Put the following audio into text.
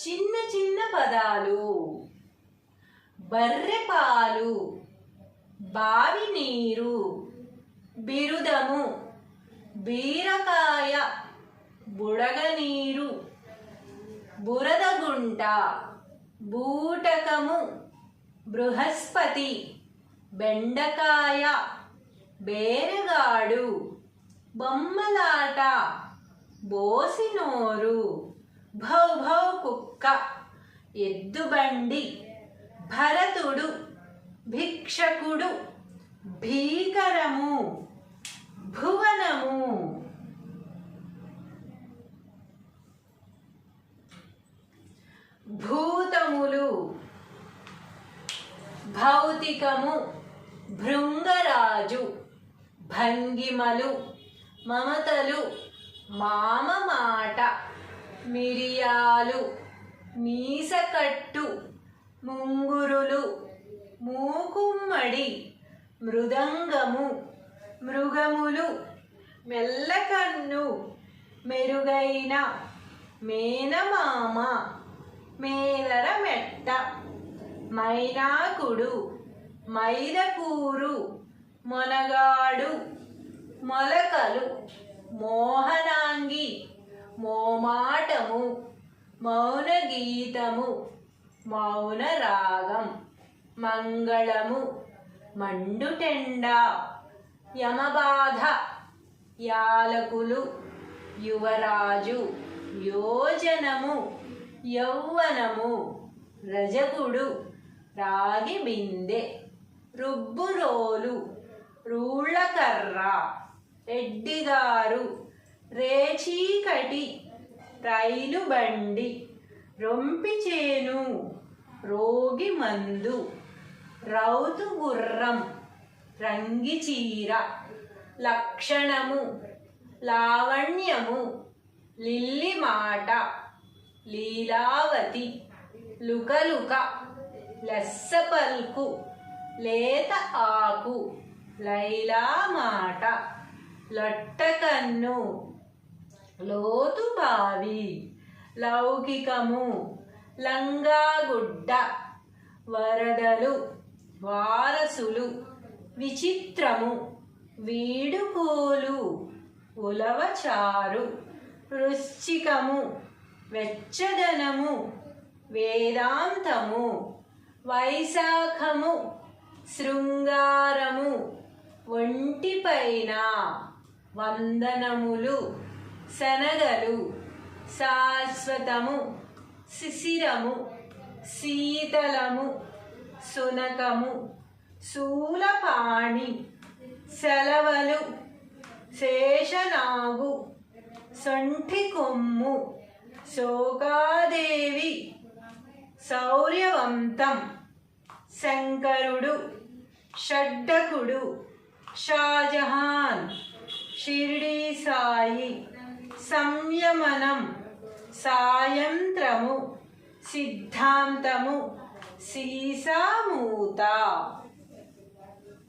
చిన్న చిన్న పదాలు. బర్రెపాలు బావి నీరు బిరుదము బీరకాయ బుడగనీరు బురదగుంట బూటకము బృహస్పతి బెండకాయ బేరగాడు బొమ్మలాట బోసినోరు. భౌ భౌ కుక్క ఎద్దుబండి భరతుడు భిక్షకుడు భీకరము భువనము. భూతములు భౌతికము భృంగరాజు భంగిమలు మమతలు మామ మాట మిరియాలు మీసకట్టు ముంగురులు మూకుమ్మడి మృదంగము మృగములు మెల్లకన్ను మెరుగైన మేనమామ మేదర మెట్ట మైనాకుడు మైదకూరు మొనగాడు మొలకలు మోహనాంగి గీతము మౌన గీతము మౌన రాగం మంగళము మండుటెండ యమబాధ యాలకులు యువరాజు యోజనము యౌవనము రజకుడు రాగి బిందె రుబ్బురోలు రూళ్ళకర్ర రెడ్డిగారు రేచీకటి రైలు బండి రొంపిచేను రోగి మందు రౌతు గుర్రం రంగి చీర లక్షణము లావణ్యము లిల్లి మాట లీలావతి లుకలుక లెస్సపల్కు లేత ఆకు లైలా మాట లొట్టకన్ను లోతు బావి లౌకికము లంగాగుడ్డ వరదలు వారసులు విచిత్రము వీడుకోలు ఉలవచారు వృశ్చికము వెచ్చదనము వేదాంతము వైశాఖము శృంగారము ఒంటిపైన వందనములు. శనగలు శాశ్వతము శిశిరము శీతలము సునకము శూలపాణి సెలవలు శేషనాగు సొంఠి కొమ్ము శోకాదేవి శౌర్యవంతం శంకరుడు షడ్డకుడు షాజహాన్ షిర్డీ సాయి సంయమనం. సాయంత్రము. సిద్ధాంతము. సీసామూత.